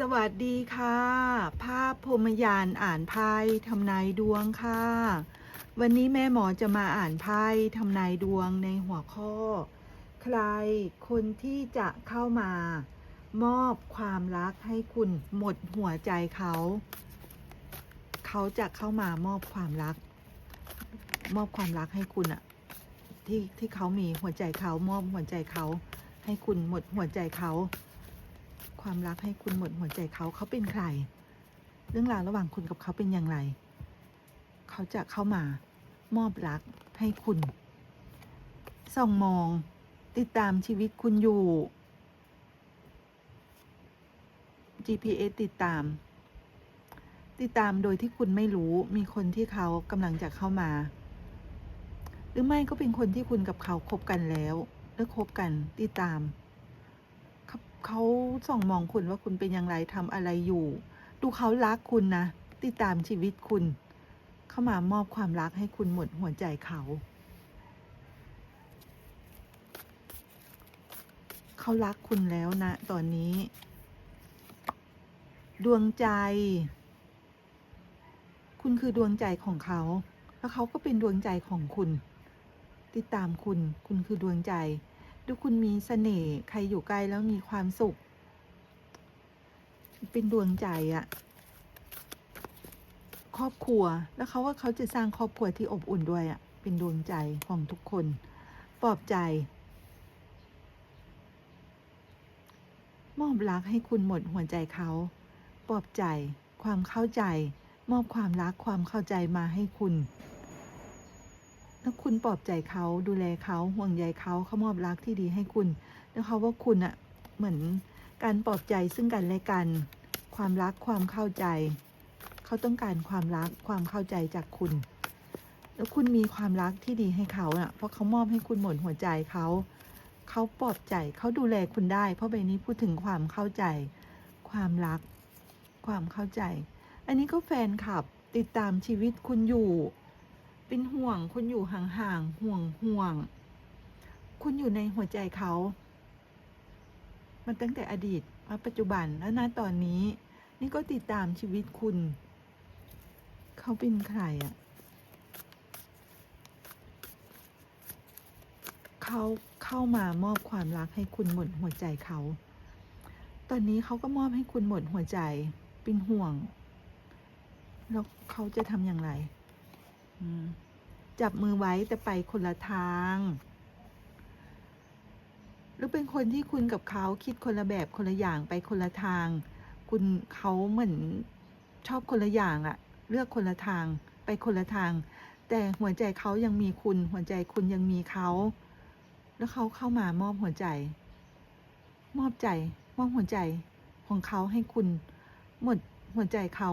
สวัสดีค่ะ ภาพพรมยานอ่านไพ่ทำนายดวงค่ะ วันนี้แม่หมอจะมาอ่านไพ่ทำนายดวงในหัวข้อ ใครคนที่จะเข้ามา มอบความรักให้คุณหมดหัวใจเขา เขาจะเข้ามามอบความรัก มอบความรักให้คุณอะที่ที่เขามีหัวใจเขามอบหัวใจเขา ให้คุณหมดหัวใจเขา ความรักให้คุณหมดหัวใจเขาเขาเป็นใคร เรื่องราวระหว่างคุณกับเขาเป็นอย่างไร เขาจะเข้ามามอบรักให้คุณส่องมอง ติดตามชีวิตคุณอยู่ GPS ติดตาม ติดตามโดยที่คุณไม่รู้มีคนที่เขากำลังจะเข้ามา หรือไม่ก็เป็นคนที่คุณกับเขาคบกันแล้วเลิกคบกันติดตาม เขาเขาส่องมองคุณว่าคุณเป็นอย่างไรทำอะไรอยู่ ดูเขารักคุณนะ ติดตามชีวิตคุณ เข้ามามอบความรักให้คุณหมดหัวใจเขา เขารักคุณแล้วนะ ตอนนี้ ดวงใจ คุณคือดวงใจของเขา แล้วเขาก็เป็นดวงใจของคุณ ติดตามคุณ คุณคือดวงใจ ดูคุณมีเสน่ห์ใครอยู่ใกล้แล้วมีความสุข เป็นดวงใจอะครอบครัวแล้วเขาว่าเขาจะสร้างครอบครัวที่อบอุ่นด้วยอะเป็นดวงใจของทุกคนปลอบใจ มอบรักให้คุณหมดหัวใจเขาปลอบใจ ความเข้าใจ มอบความรักความเข้าใจมาให้คุณ แล้วคุณปลอบใจเขาดูแลเขาห่วงใยเขาเขามอบรักที่ดีให้คุณแล้วเขาว่าคุณอะเหมือนการปลอบใจซึ่งกันและกัน ความรักความเข้าใจ เขาต้องการความรักความเข้าใจจากคุณ แล้วคุณมีความรักที่ดีให้เขาอะเพราะเขามอบให้คุณหมดหัวใจเขาเขาปลอบใจเขาดูแลคุณได้ เพราะใบนี้พูดถึงความเข้าใจ ความรัก ความเข้าใจ อันนี้ก็แฟนคลับติดตามชีวิตคุณอยู่ เป็นห่วงคุณอยู่ห่างๆห่วงห่วง คุณอยู่ในหัวใจเขา มันตั้งแต่อดีตมาปัจจุบันแล้วนะตอนนี้ นี่ก็ติดตามชีวิตคุณ เขาเป็นใครอะ่ะเขาเข้ามามอบความรักให้คุณหมดหัวใจเขา ตอนนี้เขาก็มอบให้คุณหมดหัวใจ เป็นห่วง แล้วเขาจะทำอย่างไร จับมือไว้แต่ไปคนละทาง หรือเป็นคนที่คุณกับเขาคิดคนละแบบคนละอย่างไปคนละทาง คุณเขาเหมือนชอบคนละอย่างอะเลือกคนละทางไปคนละทาง แต่หัวใจเขายังมีคุณ หัวใจคุณยังมีเขา แล้วเขาเข้ามามอบหัวใจ มอบใจมอบหัวใจของเขาให้คุณ หมดหัวใจเขา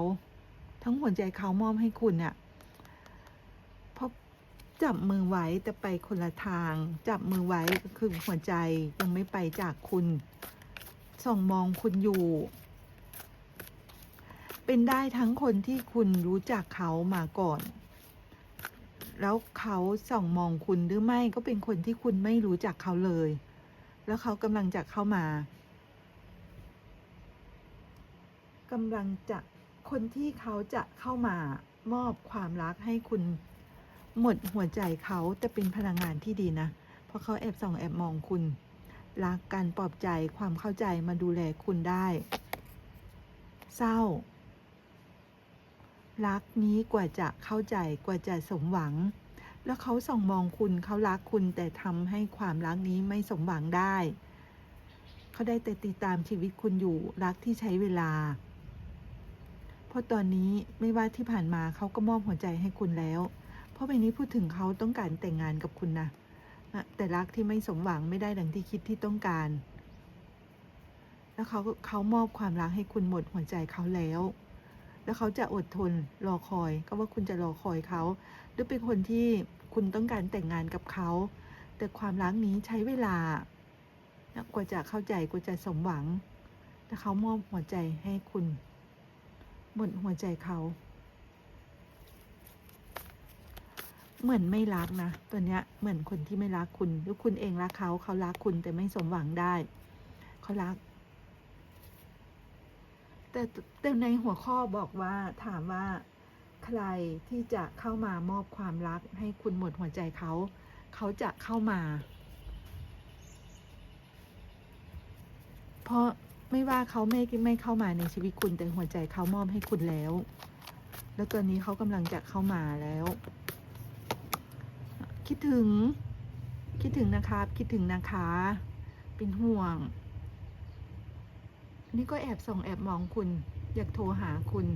ทั้งหัวใจเขามอบให้คุณอะเพราะ จับมือไว้แต่ไปคนละทาง จับมือไว้ก็คือหัวใจยังไม่ไปจากคุณส่องมองคุณอยู่ เป็นได้ทั้งคนที่คุณรู้จักเขามาก่อน แล้วเขาส่องมองคุณหรือไม่ก็เป็นคนที่คุณไม่รู้จักเขาเลย แล้วเขากำลังจะเข้ามากำลังจะคนที่เขาจะเข้ามามอบความรักให้คุณ หมดหัวใจเขาแต่เป็นพลังงานที่ดีนะ เพราะเขาแอบส่องแอบมองคุณ รักการปลอบใจความเข้าใจมาดูแลคุณได้ เศร้า รักนี้กว่าจะเข้าใจกว่าจะสมหวัง แล้วเขาส่องมองคุณเขารักคุณแต่ทำให้ความรักนี้ไม่สมหวังได้ เขาได้แต่ติดตามชีวิตคุณอยู่รักที่ใช้เวลา เพราะตอนนี้ไม่ว่าที่ผ่านมาเขาก็มอบหัวใจให้คุณแล้ว พราะใบนี้พูดถึงเขาต้องการแต่งงานกับคุณนะแต่รักที่ไม่สมหวังไม่ได้ดังที่คิดที่ต้องการ แล้วเขาเขามอบความรักให้คุณหมดหัวใจเขาแล้ว แล้วเขาจะอดทนรอคอย ก็ว่าคุณจะรอคอยเขา หรือเป็นคนที่คุณต้องการแต่งงานกับเขา แต่ความรักนี้ใช้เวลากว่าจะเข้าใจกว่าจะสมหวัง แต่เขามอบหัวใจให้คุณ หมดหัวใจเขา เหมือนไม่รักนะ ตัวเนี้ยเหมือนคนที่ไม่รักคุณหรือคุณเองรักเขาเขารักคุณแต่ไม่สมหวังได้ เขารัก แต่แต่ในหัวข้อบอกว่าถามว่า ใครที่จะเข้ามามอบความรัก ให้คุณหมดหัวใจเขา เขาจะเข้ามา เพราะไม่ว่าเขาไม่ไม่เข้ามาในชีวิตคุณแต่หัวใจเขามอบให้คุณแล้ว แล้วตอนนี้เขากำลังจะเข้ามาแล้ว คิดถึง คิดถึงนะครับ คิดถึงนะคะ เป็นห่วง นี่ก็แอบส่องแอบมองคุณ อยากโทรหาคุณ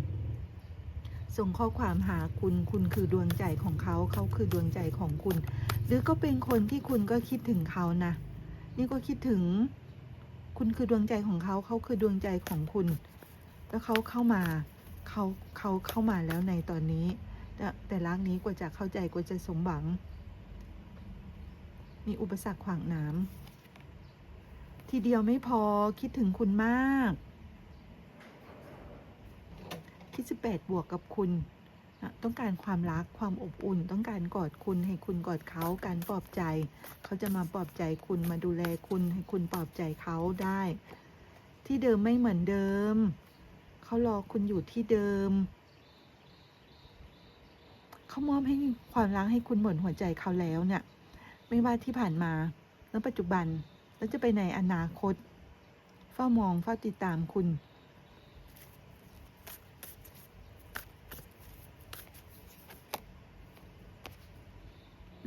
ส่งข้อความหาคุณ คุณคือดวงใจของเขา เขาคือดวงใจของคุณ หรือก็เป็นคนที่คุณก็คิดถึงเขานะ นี่ก็คิดถึง คุณคือดวงใจของเขา เขาคือดวงใจของคุณ แล้วเขาเข้ามา เขาเขาเข้ามาแล้วในตอนนี้แต่แต่รักนี้กว่าจะเข้าใจกว่าจะสมหวัง มีอุปสรรคขวางน้ำทีเดียวไม่พอคิดถึงคุณมาก คิดสิบแปดบวกกับคุณนะต้องการความรักความอบอุ่น ต้องการกอดคุณให้คุณกอดเขาการปลอบใจ เขาจะมาปลอบใจคุณมาดูแลคุณให้คุณปลอบใจเขาได้ ที่เดิมไม่เหมือนเดิม เขารอคุณอยู่ที่เดิม เขามอบให้ความรักให้คุณหมดหัวใจเขาแล้วเนี่ย ไม่ว่าที่ผ่านมา แล้วปัจจุบัน แล้วจะไปในอนาคต เฝ้ามองเฝ้าติดตามคุณ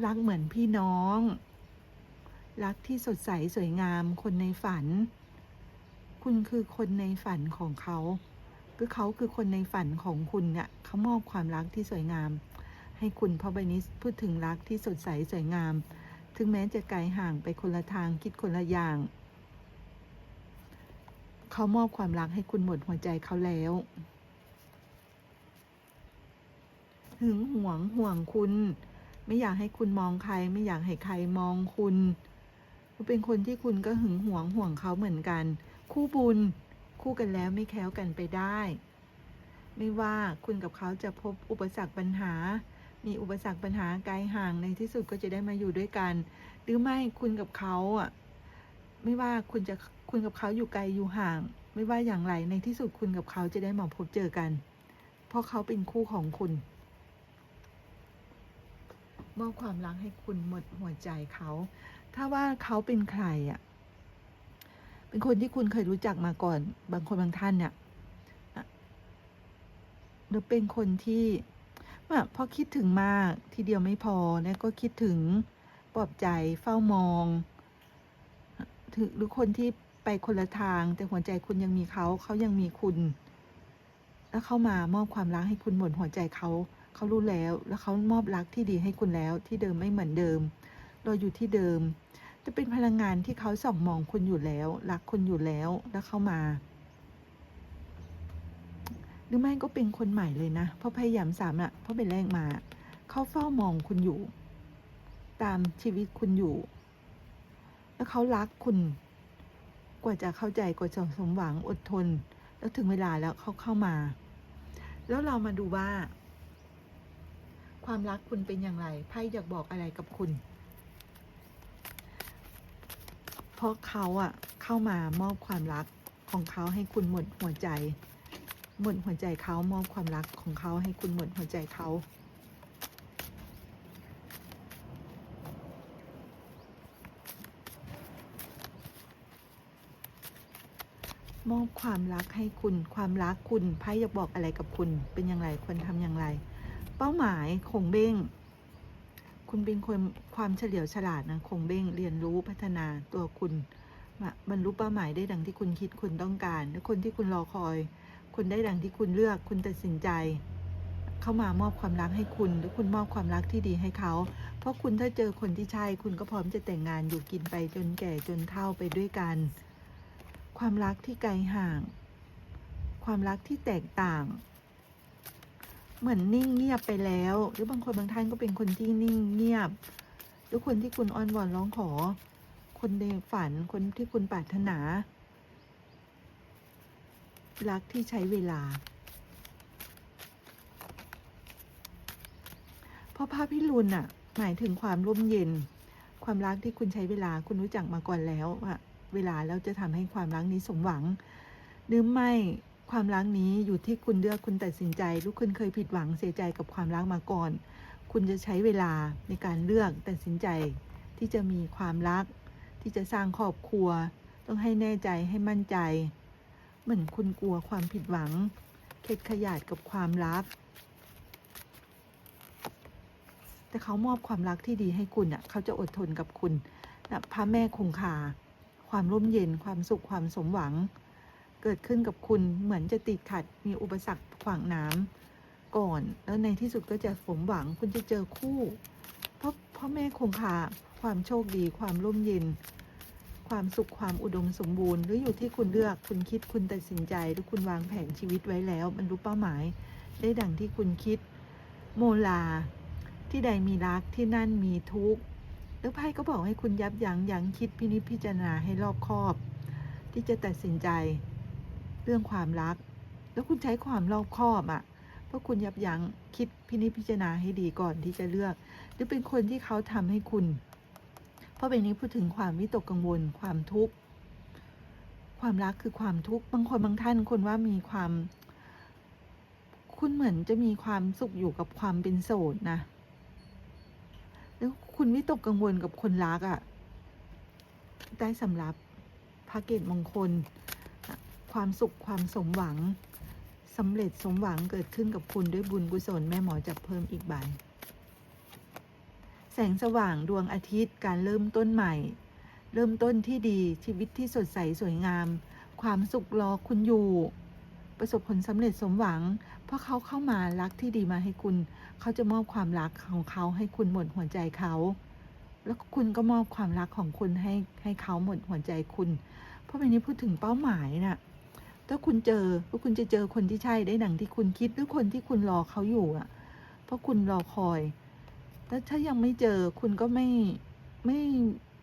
รักเหมือนพี่น้อง รักที่สดใสสวยงาม คนในฝัน คุณคือคนในฝันของเขาคือเขาคือคนในฝันของคุณเนี่ยเขามอบความรักที่สวยงาม ให้คุณเพราะใบนี้พูดถึงรักที่สดใสสวยงาม ถึงแม้จะไกลห่างไปคนละทางคิดคนละอย่าง เขามอบความรักให้คุณหมดหัวใจเขาแล้วหึงหวงห่วงคุณ ไม่อยากให้คุณมองใคร ไม่อยากให้ใครมองคุณเขาเป็นคนที่คุณก็หึงหวงห่วงเขาเหมือนกัน คู่บุญ คู่กันแล้วไม่แค้วกันไปได้ ไม่ว่าคุณกับเขาจะพบอุปสรรคปัญหา มีอุปสรรคปัญหาไกลห่างในที่สุดก็จะได้มาอยู่ด้วยกัน หรือไม่คุณกับเขาอะไม่ว่าคุณจะคุณกับเขาอยู่ไกลอยู่ห่าง ไม่ว่าอย่างไรในที่สุดคุณกับเขาจะได้มาพบเจอกัน เพราะเขาเป็นคู่ของคุณมอบความรักให้คุณหมดหัวใจเขา ถ้าว่าเขาเป็นใครอะ เป็นคนที่คุณเคยรู้จักมาก่อน บางคนบางท่านเนี่ยหรือเป็นคนที่ ว่าพอคิดถึงมากทีเดียวไม่พอเนี่ยก็คิดถึงปลอบใจเฝ้ามองถึงหรือคนที่ไปคนละทาง แต่หัวใจคุณยังมีเขาเขายังมีคุณ แล้วเข้ามามอบความรักให้คุณหมดหัวใจเขาเขารู้แล้ว แล้วเขามอบรักที่ดีให้คุณแล้ว ที่เดิมไม่เหมือนเดิมเราอยู่ที่เดิม จะเป็นพลังงานที่เขาส่องมองคุณอยู่แล้ว รักคุณอยู่แล้วแล้วเข้ามา หรือไม่ก็เป็นคนใหม่เลยนะ เพราะพยายามสามอะเพราะเป็นแรกมา เขาเฝ้ามองคุณอยู่ ตามชีวิตคุณอยู่ แล้วเขารักคุณ กว่าจะเข้าใจกว่าจะสมหวังอดทน แล้วถึงเวลาแล้วเขาเข้ามา แล้วเรามาดูว่า ความรักคุณเป็นอย่างไรไพ่อยากบอกอะไรกับคุณ เพราะเขาอะเข้ามามอบความรักของเขาให้คุณหมดหัวใจ หมดหัวใจเขามอบความรักของเขาให้คุณหมดหัวใจเขามอบความรักให้คุณความรักคุณไพ่อยากบอกอะไรกับคุณเป็นอย่างไรควรทำอย่างไร เป้าหมายคงเบ้ง คุณเป็นคนความเฉลียวฉลาดนะคงเบ้งเรียนรู้พัฒนาตัวคุณว่าบรรลุเป้าหมายได้ดังที่คุณคิดคุณต้องการและคนที่คุณรอคอย คุณได้ดังที่คุณเลือก คุณตัดสินใจ เข้ามามอบความรักให้คุณ หรือคุณมอบความรักที่ดีให้เขา เพราะคุณถ้าเจอคนที่ใช่ คุณก็พร้อมจะแต่งงานอยู่กินไปจนแก่จนเฒ่าไปด้วยกัน ความรักที่ไกลห่าง ความรักที่แตกต่าง เหมือนนิ่งเงียบไปแล้ว หรือบางคนบางท่านก็เป็นคนที่นิ่งเงียบ หรือคนที่คุณอ้อนวอนร้องขอ คนในฝัน คนที่คุณปรารถนา รักที่ใช้เวลา เพราะพระพิรุณอะหมายถึงความร่มเย็น ความรักที่คุณใช้เวลาคุณรู้จักมาก่อนแล้วอะเวลาแล้วจะทำให้ความรักนี้สมหวัง หรือไม่ความรักนี้อยู่ที่คุณเลือกคุณตัดสินใจลูกคุณเคยผิดหวังเสียใจกับความรักมาก่อน คุณจะใช้เวลาในการเลือกตัดสินใจ ที่จะมีความรัก ที่จะสร้างครอบครัว ต้องให้แน่ใจให้มั่นใจ เหมือนคุณกลัวความผิดหวัง เข็ดขยาดกับความรักแต่เขามอบความรักที่ดีให้คุณอะ เขาจะอดทนกับคุณนะพระแม่คงคา ความร่มเย็น ความสุข ความสมหวัง เกิดขึ้นกับคุณ เหมือนจะติดขัด มีอุปสรรคขวางน้ำก่อน แล้วในที่สุดก็จะสมหวัง คุณจะเจอคู่ เพราะพ่อแม่คงคา ความโชคดี ความร่มเย็น ความสุขความอุดมสมบูรณ์ หรืออยู่ที่คุณเลือกคุณคิดคุณตัดสินใจ หรือคุณวางแผนชีวิตไว้แล้วบรรลุเป้าหมาย ได้ดังที่คุณคิด โมลา ที่ใดมีรักที่นั่นมีทุกข์แล้วไพ่ก็บอกให้คุณยับยั้งยั้งคิดพินิจพิจารณาให้รอบคอบ ที่จะตัดสินใจเรื่องความรัก แล้วคุณใช้ความรอบคอบอะ่ะเพราะคุณยับยั้งคิดพินิจพิจารณาให้ดีก่อนที่จะเลือก หรือเป็นคนที่เขาทำให้คุณ เพราะเป็นนี้พูดถึงความวิตกกังวล ความทุกข์ ความรักคือความทุกข์ บางคนบางท่านคนว่ามีความ คุณเหมือนจะมีความสุขอยู่กับความเป็นโสดนะ แล้วคุณวิตกกังวลกับคนรักอะ่ะ ได้สำรับพระเกตมงคล ความสุขความสมหวังสำเร็จสมหวังเกิดขึ้นกับคุณด้วยบุญกุศลแม่หมอจับเพิ่มอีกใบ แสงสว่างดวงอาทิตย์การเริ่มต้นใหม่ เริ่มต้นที่ดีชีวิตที่สดใสสวยงาม ความสุขรอคุณอยู่ ประสบผลสำเร็จสมหวัง เพราะเขาเข้ามารักที่ดีมาให้คุณ เขาจะมอบความรักของเขาให้คุณหมดหัวใจเขา แล้วคุณก็มอบความรักของคุณให้ให้เขาหมดหัวใจคุณ เพราะวันนี้พูดถึงเป้าหมายน่ะถ้าคุณเจอว่าคุณจะเจอคนที่ใช่ได้ดังที่คุณคิดหรือคนที่คุณรอเขาอยู่อะ เพราะคุณรอคอย แต่ถ้ายังไม่เจอคุณก็ไม่ไม่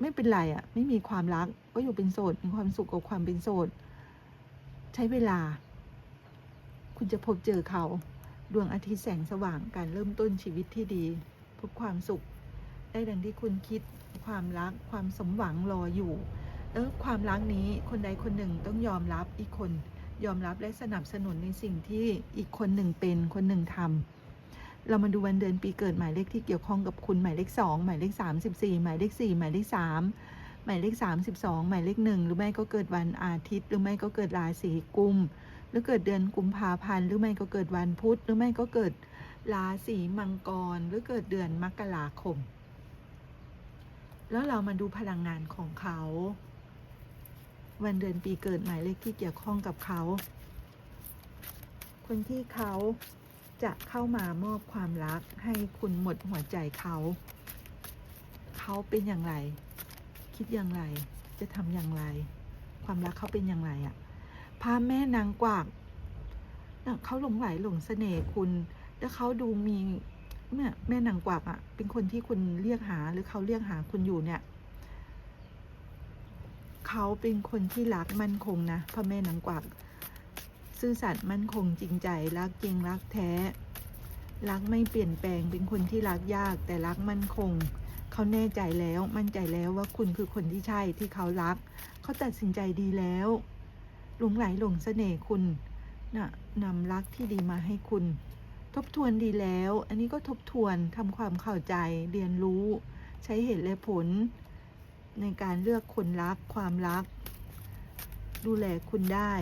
ไม่เป็นไรอะ ไม่มีความรัก ก็อยู่เป็นโสดมีความสุขกับความเป็นโสด ใช้เวลา คุณจะพบเจอเขาดวงอาทิตย์แสงสว่างการเริ่มต้นชีวิตที่ดี พบความสุข ได้ดังที่คุณคิดความรักความสมหวังรออยู่ แล้วความรักนี้คนใดคนหนึ่งต้องยอมรับอีกคน ยอมรับและสนับสนุนในสิ่งที่อีกคนหนึ่งเป็นคนหนึ่งทำ เรามาดูวันเดือนปีเกิดหมายเลขที่เกี่ยวข้องกับคุณหมายเลขสองหมายเลขสามสิบสี่หมายเลขสี่หมายเลขสามหมายเลขสามสิบสองหมายเลขหนึ่งหรือไม่ก็เกิดวันอาทิตย์ หรือไม่ก็เกิดราศีกุม หรือเกิดเดือนกุมภาพันธ์ หรือไม่ก็เกิดวันพุธ หรือไม่ก็เกิดราศีมังกร หรือเกิดเดือนมกราคม แล้วเรามาดูพลังงานของเขา วันเดือนปีเกิดหมายเลขที่เกี่ยวข้องกับเขา คนที่เขา จะเข้ามามอบความรักให้คุณหมดหัวใจเขา เขาเป็นอย่างไร คิดอย่างไร จะทำอย่างไร ความรักเขาเป็นอย่างไรอะพาแม่นางกวากเขาหลงไหลหลงเสน่ห์คุณ แล้วเขาดูมีเนี่ยแม่นางกวักอะ่ะ เป็นคนที่คุณเรียกหาหรือเขาเรียกหาคุณอยู่เนี่ยเขาเป็นคนที่รักมั่นคงนะพ่อแม่นางกวัก ซื่อสัตย์มั่นคงจริงใจรักจริงรักแท้ รักไม่เปลี่ยนแปลงเป็นคนที่รักยากแต่รักมั่นคง เขาแน่ใจแล้วมั่นใจแล้วว่าคุณคือคนที่ใช่ที่เขารัก เขาตัดสินใจดีแล้วหลงไหลหลงเสน่ห์คุณนะ่ะนำรักที่ดีมาให้คุณ ทบทวนดีแล้ว อันนี้ก็ทบทวนทำความเข้าใจเรียนรู้ ใช้เหตุและผล ในการเลือกคนรักความรัก ดูแลคุณได้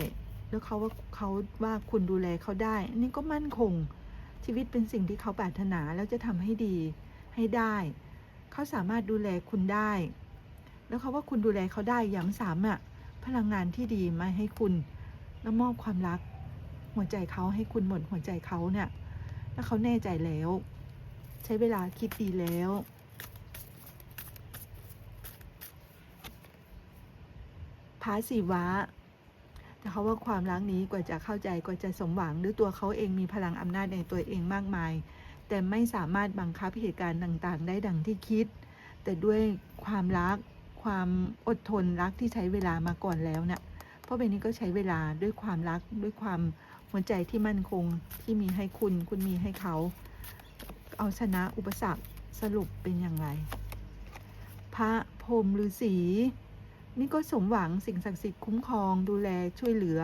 แล้วเขาว่าเขาว่าคุณดูแลเขาได้นนี้ก็มั่นคง ชีวิตเป็นสิ่งที่เขาปรารถนาแล้วจะทำให้ดีให้ได้ เขาสามารถดูแลคุณได้ แล้วเขาว่าคุณดูแลเขาได้ย่างสามอะพลังงานที่ดีมาให้คุณ แล้วมอบความรัก หัวใจเขาให้คุณหมดหัวใจเขาเนี่ย แล้วเขาแน่ใจแล้ว ใช้เวลาคิดดีแล้วพาสีวะ เขาว่าความรักนี้กว่าจะเข้าใจกว่าจะสมหวัง หรือตัวเขาเองมีพลังอำนาจในตัวเองมากมาย แต่ไม่สามารถบังคับเหตุการณ์ต่างๆ ได้ดังที่คิด แต่ด้วยความรัก ความอดทนรักที่ใช้เวลามาก่อนแล้วเนี่ยเพราะเบนนี้ก็ใช้เวลาด้วยความรักด้วยความหัวใจที่มั่นคงที่มีให้คุณ คุณมีให้เขา เอาชนะอุปสรรคสรุปเป็นอย่างไร พระพรหมฤาษี นี่ก็สมหวังสิ่งศักดิ์สิทธิ์คุ้มครองดูแลช่วยเหลือ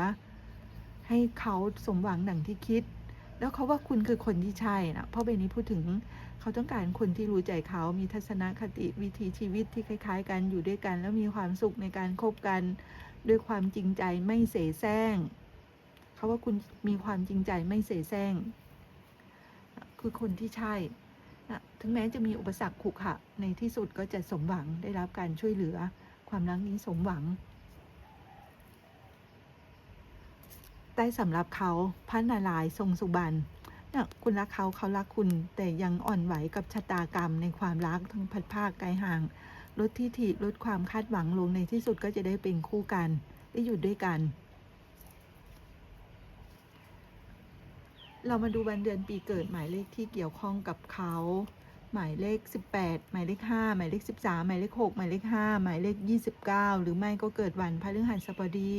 ให้เขาสมหวังดังที่คิด แล้วเขาว่าคุณคือคนที่ใช่นะเพราะใบนี้พูดถึงเขาต้องการคนที่รู้ใจเขามีทัศนคติวิถีชีวิตที่คล้าย ๆ กันอยู่ด้วยกัน แล้วมีความสุขในการคบกัน ด้วยความจริงใจไม่เสแสร้งเขาว่าคุณมีความจริงใจไม่เสแสร้งคือคนที่ใช่นะถึงแม้จะมีอุปสรรคขรุขะในที่สุดก็จะสมหวังได้รับการช่วยเหลือ ความรักนี้สมหวังได้สำหรับเขาพระนารายณ์ทรงสุบรรณเนี่ยคุณรักเขาเขารักคุณ แต่ยังอ่อนไหวกับชะตากรรมในความรักทั้งพัดภาคไกลห่างลดที่ถิลดความคาดหวังลงในที่สุดก็จะได้เป็นคู่กัน ได้อยู่ด้วยกัน เรามาดูวันเดือนปีเกิดหมายเลขที่เกี่ยวข้องกับเขา หมายเลข 18 หมายเลข 5 หมายเลข 13 หมายเลข 6 หมายเลข 5 หมายเลข 29 หรือไม่ก็เกิดวันพฤหัสบดี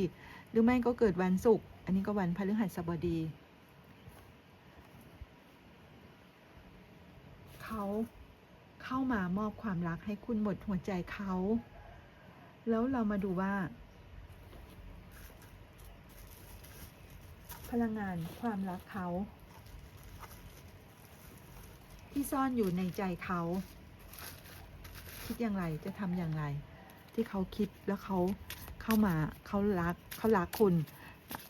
หรือไม่ก็เกิดวันศุกร์ อันนี้ก็วันพฤหัสบดี เขาเข้ามามอบความรักให้คุณหมดหัวใจเขา แล้วเรามาดูว่า พลังงานความรักเขา ที่ซ่อนอยู่ในใจเขา คิดอย่างไรจะทำอย่างไร ที่เขาคิดแล้วเขาเข้ามาเขารักเขารักคุณ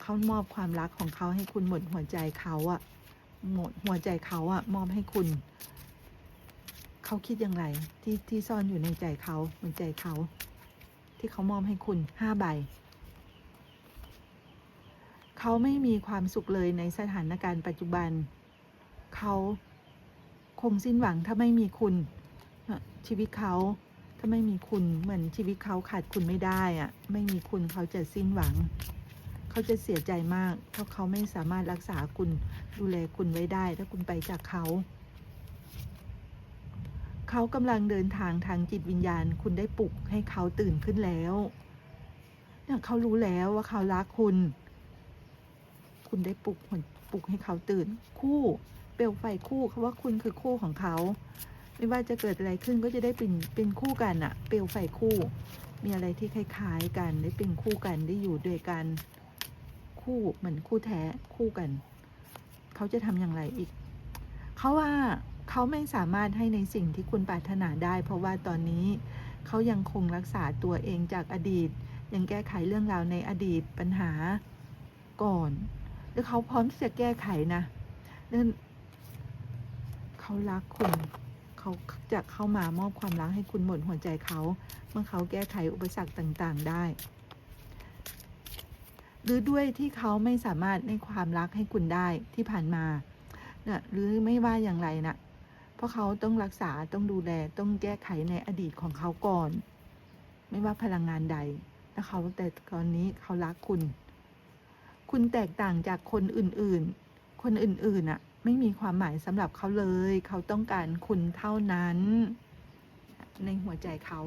เขามอบความรักของเขาให้คุณหมดหัวใจเขาอะหมดหัวใจเขาอะมอบให้คุณ เขาคิดอย่างไรที่ที่ซ่อนอยู่ในใจเขาหัวใจเขา ที่เขามอบให้คุณห้าใบเขาไม่มีความสุขเลยในสถานการณ์ปัจจุบัน เขา คงสิ้นหวังถ้าไม่มีคุณชีวิตเขาถ้าไม่มีคุณเหมือนชีวิตเขาขาดคุณไม่ได้อะไม่มีคุณเขาจะสิ้นหวัง เขาจะเสียใจมากเพราะเขาไม่สามารถรักษาคุณดูแลคุณไว้ได้ ถ้าคุณไปจากเขา เขากำลังเดินทางทางจิตวิญญาณ คุณได้ปลุกให้เขาตื่นขึ้นแล้วเนี่ยเขารู้แล้วว่าเขารักคุณ คุณได้ปลุกปลุกให้เขาตื่นคู่ เปลวไฟคู่เขาว่าคุณคือคู่ของเขา ไม่ว่าจะเกิดอะไรขึ้นก็จะได้เป็นเป็นคู่กันอะเปลวไฟคู่ มีอะไรที่คล้ายๆกันได้เป็นคู่กันได้อยู่ด้วยกันคู่เหมือนคู่แท้คู่กัน เขาจะทำอย่างไรอีก เขาว่าเขาไม่สามารถให้ในสิ่งที่คุณปรารถนาได้ เพราะว่าตอนนี้เขายังคงรักษาตัวเองจากอดีต ยังแก้ไขเรื่องราวในอดีตปัญหาก่อน แล้วเขาพร้อมที่จะแก้ไขนะ เขารักคุณ เขาจะเข้ามามอบความรักให้คุณหมดหัวใจเขา เมื่อเขาแก้ไขอุปสรรคต่างๆได้ หรือด้วยที่เขาไม่สามารถในความรักให้คุณได้ที่ผ่านมานะหรือไม่ว่าอย่างไรนะเพราะเขาต้องรักษาต้องดูแลต้องแก้ไขในอดีตของเขาก่อน ไม่ว่าพลังงานใดแล้วเขาแต่ตอนนี้เขารักคุณ คุณแตกต่างจากคนอื่นๆ คนอื่นๆน่ะ ไม่มีความหมายสำหรับเขาเลย เขาต้องการคุณเท่านั้น ในหัวใจเขา